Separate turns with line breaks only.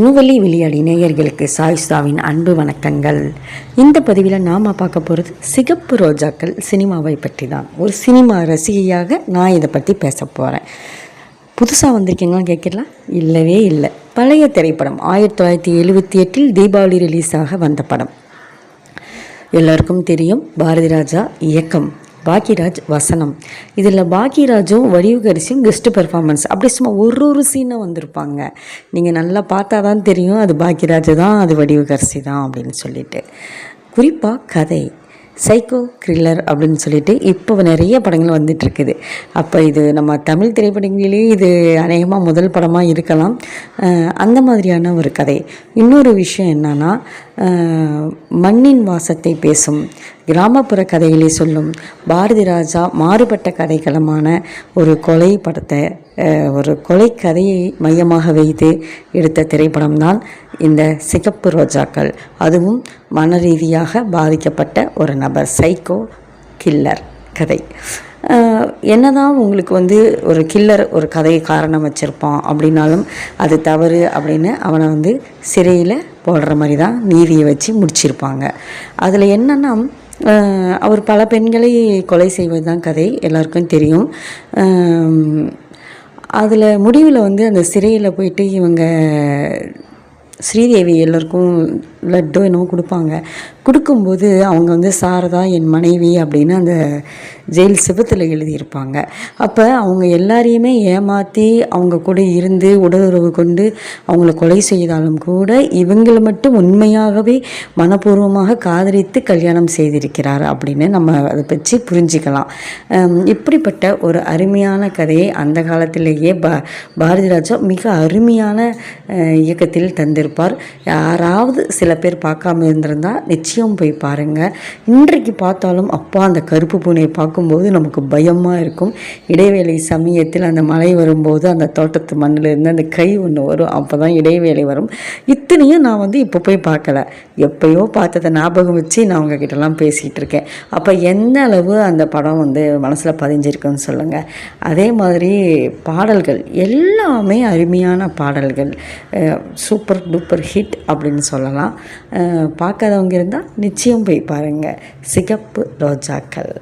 நுவலி விளையாடி நேயர்களுக்கு சாயிஸ்தாவின் அன்பு வணக்கங்கள். இந்த பதிவில் நாம் பார்க்க போகிறது சிகப்பு ரோஜாக்கள் சினிமாவை பற்றி தான் ஒரு சினிமா ரசிகையாக நான் இதை பற்றி பேச போகிறேன் புதுசாக வந்திருக்கீங்களான்னு கேட்கலாம் இல்லவே இல்லை. பழைய திரைப்படம் ஆயிரத்தி தொள்ளாயிரத்தி எழுபத்தி எட்டில் தீபாவளி ரிலீஸாக வந்த படம். எல்லோருக்கும் தெரியும் பாரதி ராஜா இயக்கம். பாக்கியராஜ் வசனம். இதில் பாக்கியராஜும் வடிவுகரிசியும் கெஸ்ட் பெர்ஃபார்மன்ஸ் அப்படி சும்மா ஒரு ஒரு சீனாக வந்திருப்பாங்க. நீங்கள் நல்லா பார்த்தா தான் தெரியும் அது பாக்கியராஜ் தான் அது வடிவுகரிசி தான் அப்படின்னு சொல்லிட்டு. குறிப்பாக கதை. சைக்கோ த்ரில்லர் அப்படின்னு சொல்லிட்டு இப்போ நிறைய படங்கள் வந்துட்டுருக்குது. அப்போ இது நம்ம தமிழ் திரைப்படங்களிலே இது அநேகமாக முதல் படமாக இருக்கலாம். அந்த மாதிரியான ஒரு கதை. இன்னொரு விஷயம் என்னன்னா மண்ணின் வாசத்தை பேசும். கிராமப்புற கதைகளை சொல்லும் பாரதி ராஜா மாறுபட்ட கதைக்களமான ஒரு கொலை படத்தை ஒரு கொலை கதையை மையமாக வைத்து எடுத்த திரைப்படம் தான் இந்த சிகப்பு ரோஜாக்கள். அதுவும் மன ரீதியாக பாதிக்கப்பட்ட ஒரு நபர் சைக்கோ கில்லர் கதை. என்ன என்னதான் உங்களுக்கு வந்து ஒரு கில்லர் ஒரு கதையை காரணம் வச்சுருப்பான் அப்படின்னாலும் அது தவறு அப்படின்னு அவனை வந்து சிறையில் போடுற மாதிரி தான் நீதியை வச்சு முடிச்சிருப்பாங்க. அதில் என்னென்னா அவர் பல பெண்களை கொலை செய்வது தான் கதை எல்லாருக்கும் தெரியும். அதில் முடிவில் வந்து அந்த சிறையில் போயிட்டு இவங்க ஸ்ரீதேவி எல்லோருக்கும் லட்டோ என்னவோ கொடுப்பாங்க. கொடுக்கும்போது அவங்க வந்து சாரதா என் மனைவி அப்படின்னு அந்த ஜெயில் சிவத்தில் எழுதியிருப்பாங்க. அப்போ அவங்க எல்லாரையுமே ஏமாற்றி அவங்க கூட இருந்து உடலுறவு கொண்டு அவங்கள கொலை செய்தாலும் கூட இவங்களை மட்டும் உண்மையாகவே மனப்பூர்வமாக காதலித்து கல்யாணம் செய்திருக்கிறார் அப்படின்னு நம்ம அதை பற்றி புரிஞ்சிக்கலாம். இப்படிப்பட்ட ஒரு அருமையான கதையை அந்த காலத்திலேயே பா பாரதிராஜா மிக அருமையான இயக்கத்தில் தந்திருப்பார். யாராவது சில பேர் பார்க்காம இருந்திருந்தா நிச்சயம் போய் பாருங்கள் இன்றைக்கு பார்த்தாலும் அப்பா அந்த கருப்பு பூனையை பார்க்கும்போது நமக்கு பயமாக இருக்கும். இடைவேளை சமயத்தில் அந்த மழை வரும்போது அந்த தோட்டத்து மண்ணிலிருந்து அந்த கை ஒன்று வரும். அப்போ தான் இடைவேளை வரும். இத்தனையும் நான் வந்து இப்போ போய் பார்க்கல. எப்பயோ பார்த்ததை ஞாபகம் வச்சு நான் உங்ககிட்டலாம் பேசிகிட்டு இருக்கேன். அப்போ எந்த அளவு அந்த படம் வந்து மனசில் பதிஞ்சிருக்குன்னு சொல்லுங்கள் அதே மாதிரி பாடல்கள் எல்லாமே அருமையான பாடல்கள். சூப்பர் டூப்பர் ஹிட் அப்படின்னு சொல்லலாம். பார்க்காதவங்க இருந்தால் நிச்சயம் போய் பாருங்கள் சிகப்பு ரோஜாக்கள்.